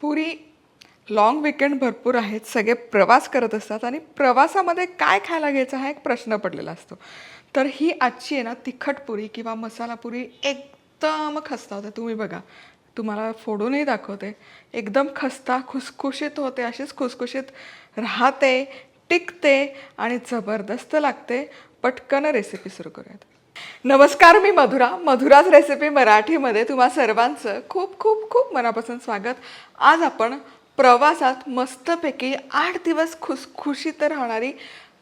पुरी long weekend भरपूर आहेत. सगळे प्रवास करत असतात आणि प्रवासामध्ये काय खायला घ्यायचा हा एक प्रश्न पडलेला असतो. तर ही आजची आहे ना तिखट पुरी किंवा मसाला पुरी एकदम खस्ता होते तुम्ही बघा तुम्हाला फोडूनही दाखवते. एकदम खस्ता खुसखुशीत होते अशीच खुसखुशीत राहते टिकते आणि जबरदस्त लागते. पटकन रेसिपी सुरू करूयात. नमस्कार मी मधुरा. मधुराज रेसिपी मराठीमध्ये तुम्हा सर्वांचं खूप खूप खूप मनापासून स्वागत. आज आपण प्रवासात मस्तपैकी आठ दिवस खुसखुशीत राहणारी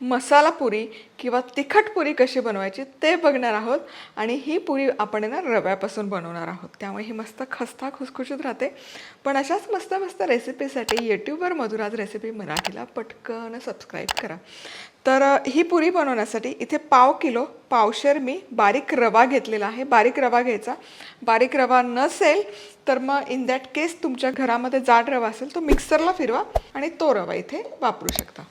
मसाला पुरी किंवा तिखट पुरी कशी बनवायची ते बघणार आहोत. आणि ही पुरी आपण आहे ना रव्यापासून बनवणार आहोत. त्यामुळे ही मस्त खस्ता खुसखुशीत राहते. पण अशाच मस्त मस्त रेसिपीसाठी यूट्यूबवर मधुराज रेसिपी मराठीला पटकन सबस्क्राईब करा. तर ही पुरी बनवण्यासाठी इथे पाव किलो पावशेर मी बारीक रवा घेतलेला आहे. बारीक रवा घ्यायचा. बारीक रवा नसेल तर मग इन दॅट केस तुमच्या घरामध्ये जाड रवा असेल तो मिक्सरला फिरवा आणि तो रवा इथे वापरू शकता.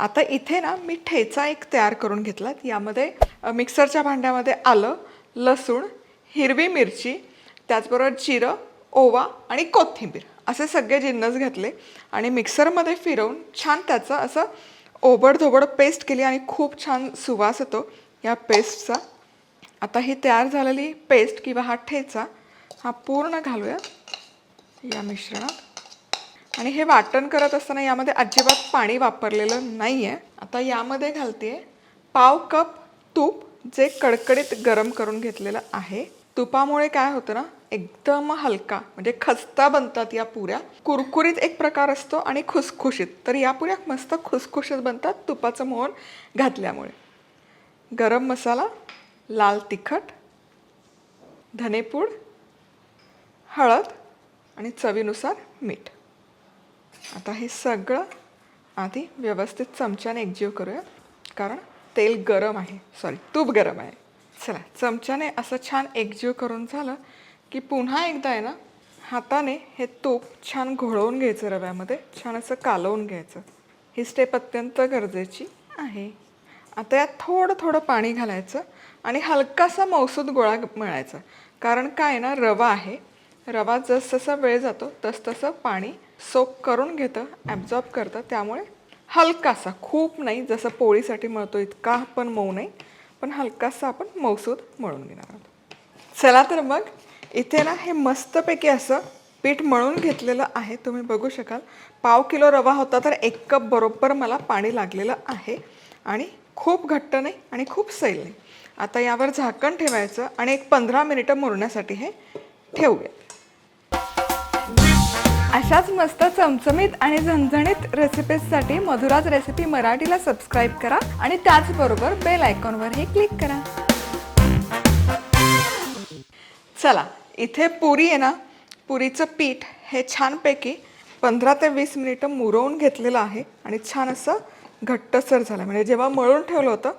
आता इथे ना मी ठेचा एक तयार करून घेतला यामध्ये मिक्सरच्या भांड्यामध्ये आलं लसूण हिरवी मिरची त्याचबरोबर जिरं ओवा आणि कोथिंबीर असे सगळे जिन्नस घातले आणि मिक्सरमध्ये फिरवून छान त्याचं असं ओबडधोबड पेस्ट केली आणि खूप छान सुवास येतो या पेस्टचा. आता ही तयार झालेली पेस्ट किंवा हा ठेचा हा पूर्ण घालूया या मिश्रणात. आणि हे वाटण करत असताना यामध्ये अजिबात पाणी वापरलेलं नाही आहे आता यामध्ये घालते पाव कप तूप जे कडकडीत गरम करून घेतलेलं आहे. तुपामुळे काय होतं ना एकदम हलका म्हणजे खस्ता बनतात या पुऱ्या. कुरकुरीत एक प्रकार असतो आणि खुसखुशीत. तर या पुऱ्या मस्त खुसखुशीत बनतात तुपाचं मोहन घातल्यामुळे. गरम मसाला लाल तिखट धनेपूड हळद आणि चवीनुसार मीठ. आता हे सगळं आधी व्यवस्थित चमच्याने एकजीव करूया. कारण तेल गरम आहे. सॉरी तूप गरम आहे. चला चमच्याने असं छान एकजीव करून झालं की पुन्हा एकदा आहे ना हाताने हे तूप छान घोळवून घ्यायचं रव्यामध्ये छान असं कालवून घ्यायचं. ही स्टेप अत्यंत गरजेची आहे. आता यात थोडं थोडं पाणी घालायचं आणि हलकासा मौसूद गोळा मिळायचा. कारण काय आहे ना रवा आहे. रवा जसजसा वेळ जातो तसतसं पाणी सोक करून घेतं ॲब्झॉर्ब करतं. त्यामुळे हलकासा खूप नाही जसं पोळीसाठी मळतो इतका पण मऊ नाही पण हलकासा आपण मौसूद मळून घेणार आहोत. चला तर मग इथे ना हे मस्तपैकी असं पीठ मळून घेतलेलं आहे तुम्ही बघू शकाल. पाव किलो रवा होता तर एक कप बरोबर मला पाणी लागलेलं आहे. आणि खूप घट्ट नाही आणि खूप सैल नाही. आता यावर झाकण ठेवायचं आणि एक पंधरा मिनिटं मुरण्यासाठी हे ठेवूया अशाच मस्त चमचमीत आणि झणझणीत रेसिपीजसाठी मधुराज रेसिपी मराठीला सबस्क्राईब करा आणि त्याचबरोबर बेल आयकॉनवरही क्लिक करा. चला इथे पुरी आहे ना पुरीचं पीठ हे छानपैकी पंधरा ते वीस मिनिटं मुरवून घेतलेलं आहे आणि छान असं घट्टसर झालं. म्हणजे जेव्हा मळून ठेवलं होतं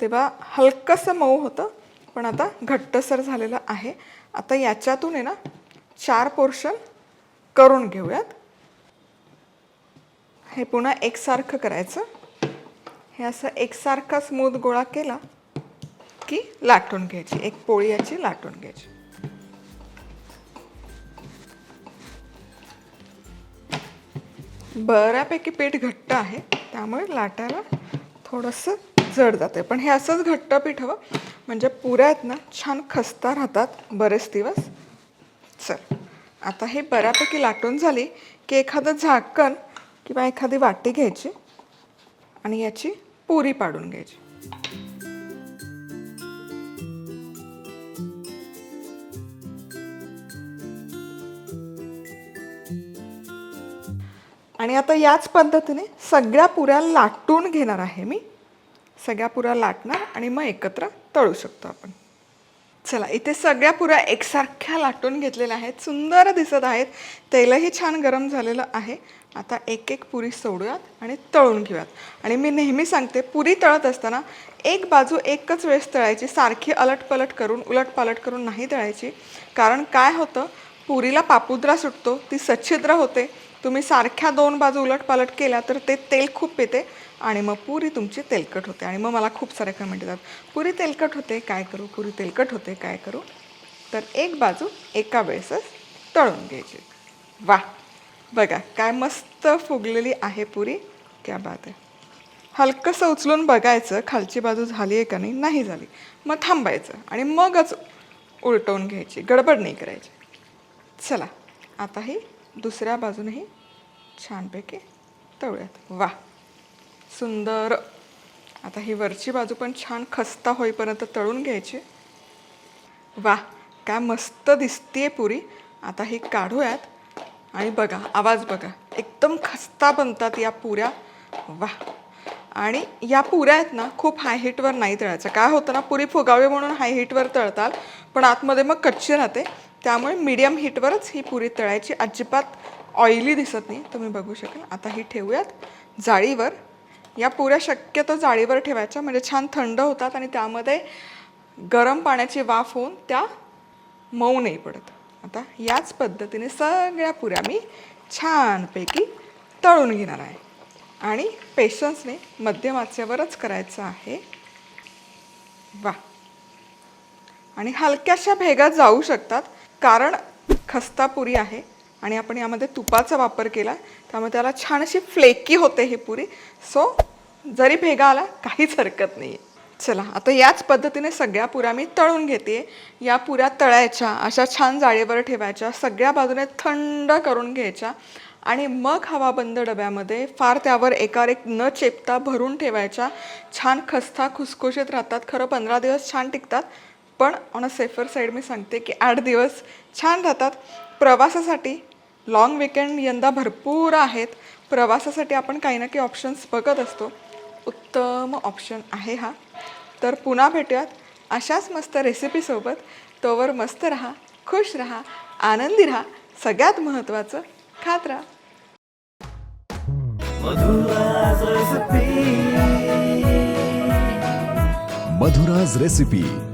तेव्हा हलकंसं मऊ होतं पण आता घट्टसर झालेलं आहे. आता याच्यातून आहे ना चार पोर्शन करून घेऊयात. हे पुन्हा एकसारखं करायचं. हे असं एकसारखा स्मूथ गोळा केला की लाटून घ्यायची एक पोळी याची लाटून घ्यायची. बऱ्यापैकी पीठ घट्ट आहे त्यामुळे लाटायला थोडंसं जड जाते पण हे असंच घट्ट पीठ हवं म्हणजे पुऱ्या आहेत ना छान खस्ता राहतात बरेच दिवस. चल. आता हे बऱ्यापैकी लाटून झाली की एखादं झाकण किंवा एखादी वाटी घ्यायची आणि याची पुरी पाडून घ्यायची. आणि आता याच पद्धतीने सगळ्या पुऱ्या लाटून घेणार आहे मी. सगळ्या पुऱ्या लाटणार आणि मग एकत्र तळू शकतो आपण. चला इथे सगळ्या पुऱ्या एकसारख्या लाटून घेतलेल्या आहेत सुंदर दिसत आहेत. तेलही छान गरम झालेलं आहे. आता एक एक पुरी सोडूयात आणि तळून घेऊयात. आणि मी नेहमी सांगते पुरी तळत असताना एक बाजू एकच वेळेस तळायची सारखी अलटपलट करून उलटपालट करून नाही तळायची. कारण काय होतं पुरीला पापुद्रा सुटतो ती सच्छिद्र होते. तुम्ही सारख्या दोन बाजू उलटपालट केल्या तर ते तेल खूप येते आणि मग पुरी तुमची तेलकट होते. आणि मग मला खूप सारे कमेंट येतात. पुरी तेलकट होते काय करू? पुरी तेलकट होते काय करू? तर एक बाजू एका वेळेसच तळून घ्यायची. वा बघा काय मस्त फुगलेली आहे पुरी. क्या बात आहे. हलकंसं उचलून बघायचं खालची बाजू झाली आहे का नाही? नाही झाली. मग थांबायचं आणि मगच उलटवून घ्यायची. गडबड नाही करायची. चला आता ही दुसऱ्या बाजूनही छानपैकी तळूयात. वा सुंदर. आता ही वरची बाजू पण छान खस्ता होईपर्यंत तळून घ्यायची. वा काय मस्त दिसतीये पुरी. आता ही काढूयात आणि बघा आवाज बघा. एकदम खस्ता बनतात या पुऱ्या. वा आणि या पुऱ्या आहेत ना खूप हाय हीटवर नाही तळायचं. काय होतं ना पुरी फुगावी म्हणून हाय हिटवर तळतात पण आतमध्ये मग कच्ची राहते. त्यामुळे मीडियम हीटवरच ही पुरी तळायची. अजिबात ऑइली दिसत नाही. तुम्ही बघू शकाल. आता ही ठेवूयात. जाळीवर. या पुऱ्या शक्यतो जाळीवर ठेवायच्या. म्हणजे छान थंड होतात आणि त्यामध्ये गरम पाण्याची वाफ होऊन त्या मऊ नाही पडत. आता याच पद्धतीने सगळ्या पुऱ्या मी छानपैकी तळून घेणार आहे. आणि पेशन्सने मध्यम आचेवरच करायचं आहे. वा आणि हलक्याशा भेगा जाऊ शकतात. कारण खस्ता पुरी आहे आणि आपण यामध्ये तुपाचा वापर केला त्यामुळे त्याला छान अशी फ्लेकी होते ही पुरी. सो जरी भेगा आला काहीच हरकत नाही आहे चला आता याच पद्धतीने सगळ्या पुऱ्या मी तळून घेते या पुऱ्या तळायच्या अशा छान जाळीवर ठेवायच्या सगळ्या बाजूने थंड करून घ्यायच्या आणि मग हवाबंद डब्यामध्ये फार त्यावर एकावर एक न चेपता भरून ठेवायच्या. छान खस्ता खुसखुशीत राहतात खरं पंधरा दिवस छान टिकतात. पण ऑन अ सेफर साईड मी सांगते की आठ दिवस छान राहतात. प्रवासासाठी लाँग विकेंड यंदा भरपूर आहेत. प्रवासासाठी आपण काही ना काही ऑप्शन्स बघत असतो. उत्तम ऑप्शन आहे हा. तर पुन्हा भेटूयात. अशाच मस्त रेसिपीसोबत तोवर मस्त राहा खुश राहा आनंदी राहा. सगळ्यात महत्त्वाचं खात राहा. मधुराज रेसिपी